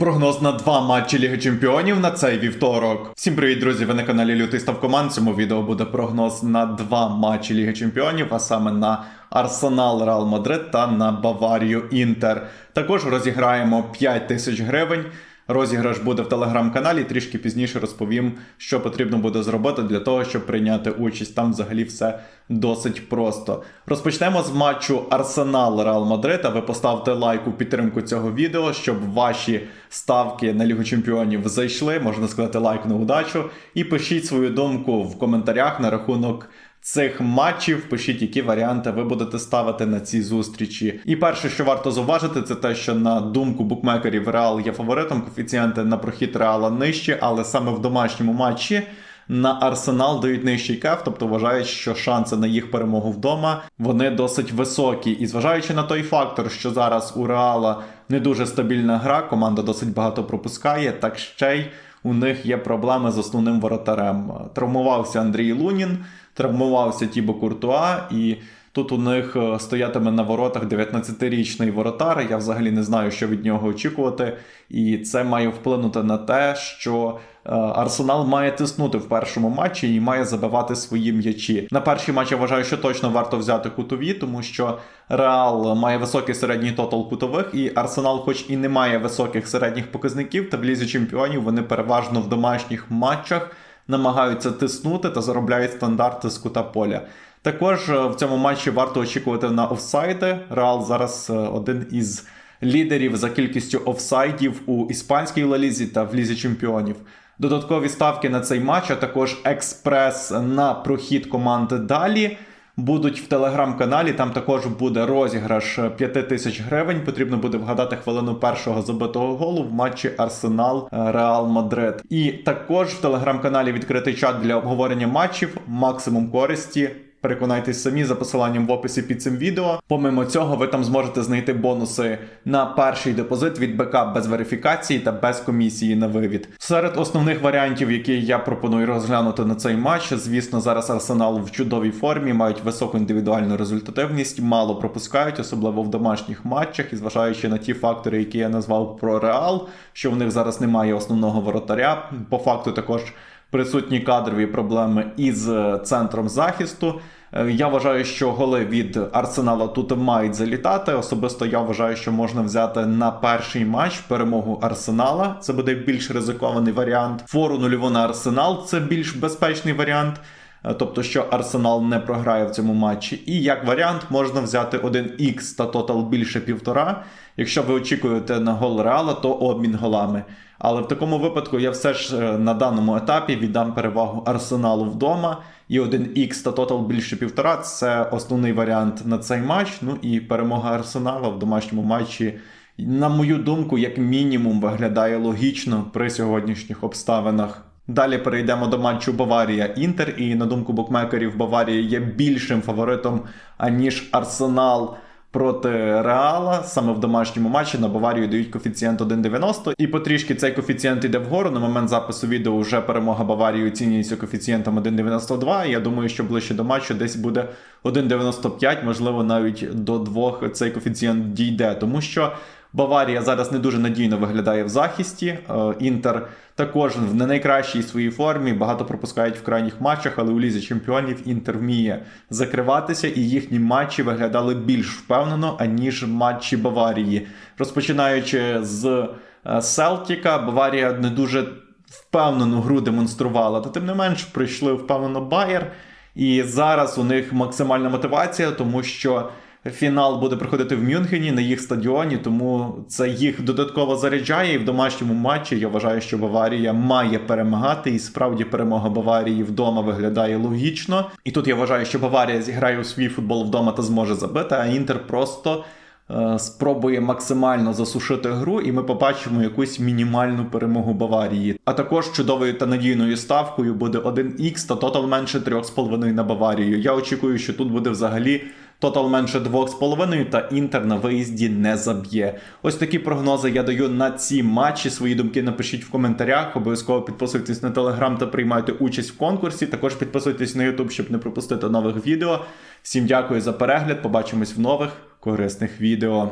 Прогноз на два матчі Ліги Чемпіонів на цей вівторок. Всім привіт, друзі! Ви на каналі Лютий Став Команд. Цьому відео буде прогноз на два матчі Ліги Чемпіонів, а саме на Арсенал Реал Мадрид та на Баварію Інтер. Також розіграємо 5 тисяч гривень. Розіграш буде в телеграм-каналі. Трішки пізніше розповім, що потрібно буде зробити для того, щоб прийняти участь. Там взагалі все досить просто. Розпочнемо з матчу Арсенал Реал Мадрид. Ви поставте лайк у підтримку цього відео, щоб ваші ставки на Лігу Чемпіонів зайшли. Можна сказати, лайк на удачу. І пишіть свою думку в коментарях на рахунок. Цих матчів пишіть, які варіанти ви будете ставити на ці зустрічі. І перше, що варто зауважити, це те, що на думку букмекерів Реал є фаворитом. Коефіцієнти на прохід Реала нижчі, але саме в домашньому матчі на Арсенал дають нижчий кеф, тобто вважають, що шанси на їх перемогу вдома вони досить високі. І зважаючи на той фактор, що зараз у Реала не дуже стабільна гра, команда досить багато пропускає, так ще й у них є проблеми з основним воротарем. Травмувався Андрій Лунін, травмувався Тібо Куртуа, і тут у них е, стоятиме на воротах 19-річний воротар. Я взагалі не знаю, що від нього очікувати. І це має вплинути на те, що е, Арсенал має тиснути в першому матчі і має забивати свої м'ячі. На перший матч я вважаю, що точно варто взяти кутові, тому що Реал має високий середній тотал кутових, і Арсенал, хоч і не має високих середніх показників, та в лізі чемпіонів вони переважно в домашніх матчах намагаються тиснути та заробляють стандарти з кута поля. Також е, в цьому матчі варто очікувати на офсайди. Реал зараз е, один із лідерів за кількістю офсайдів у іспанській лалізі та в лізі чемпіонів. Додаткові ставки на цей матч, а також експрес на прохід команди далі. Будуть в телеграм-каналі, там також буде розіграш 5 тисяч гривень. Потрібно буде вгадати хвилину першого забитого голу в матчі Арсенал Реал Мадрид. І також в телеграм-каналі відкритий чат для обговорення матчів, максимум користі. Переконайтесь самі за посиланням в описі під цим відео. Помимо цього, ви там зможете знайти бонуси на перший депозит від БК без верифікації та без комісії на вивід. Серед основних варіантів, які я пропоную розглянути на цей матч, звісно, зараз Арсенал в чудовій формі, мають високу індивідуальну результативність, мало пропускають, особливо в домашніх матчах, і зважаючи на ті фактори, які я назвав про Реал, що в них зараз немає основного воротаря. По факту також присутні кадрові проблеми із е, центром захисту. Е, Я вважаю, що голи від Арсенала тут мають залітати. Особисто я вважаю, що можна взяти на перший матч перемогу Арсенала. Це буде більш ризикований варіант. Фору нульову на Арсенал це більш безпечний варіант. Е, Тобто, що Арсенал не програє в цьому матчі. І як варіант можна взяти 1х та тотал більше півтора. Якщо ви очікуєте на гол Реала, то обмін голами. Але в такому випадку я все ж е, на даному етапі віддам перевагу Арсеналу вдома. І 1х та тотал більше півтора це основний варіант на цей матч. Ну і перемога Арсенала в домашньому матчі, на мою думку, як мінімум, виглядає логічно при сьогоднішніх обставинах. Далі перейдемо до матчу Баварія Інтер. І на думку букмекерів, Баварія є більшим фаворитом аніж Арсенал проти Реала. Саме в домашньому матчі на Баварію дають коефіцієнт 1,90. І потрішки цей коефіцієнт йде вгору. На момент запису відео вже перемога Баварії оцінюється коефіцієнтом 1,92. Я думаю, що ближче до матчу десь буде 1,95, можливо, навіть до 2 цей коефіцієнт дійде, тому що. Баварія зараз не дуже надійно виглядає в захисті. Е, Інтер також в не найкращій своїй формі. Багато пропускають в крайніх матчах, але у лізі чемпіонів Інтер вміє закриватися, і їхні матчі виглядали більш впевнено, аніж матчі Баварії. Розпочинаючи з е, Селтіка, Баварія не дуже впевнену гру демонструвала. Та тим не менш прийшли впевнено Байер. І зараз у них максимальна мотивація, тому що. Фінал буде проходити в Мюнхені на їх стадіоні, тому це їх додатково заряджає. І в домашньому матчі я вважаю, що Баварія має перемагати, і справді перемога Баварії вдома виглядає логічно. І тут я вважаю, що Баварія зіграє у свій футбол вдома та зможе забити, а Інтер просто. Е, Спробує максимально засушити гру, і ми побачимо якусь мінімальну перемогу Баварії. А також чудовою та надійною ставкою буде 1х та тотал менше 3,5 на Баварію. Я очікую, що тут буде взагалі Тотал менше 2,5 та Інтер на виїзді не заб'є. Ось такі прогнози я даю на ці матчі. Свої думки напишіть в коментарях. Обов'язково підписуйтесь на телеграм та приймайте участь в конкурсі. Також підписуйтесь на Ютуб, щоб не пропустити нових відео. Всім дякую за перегляд. Побачимось в нових корисних відео.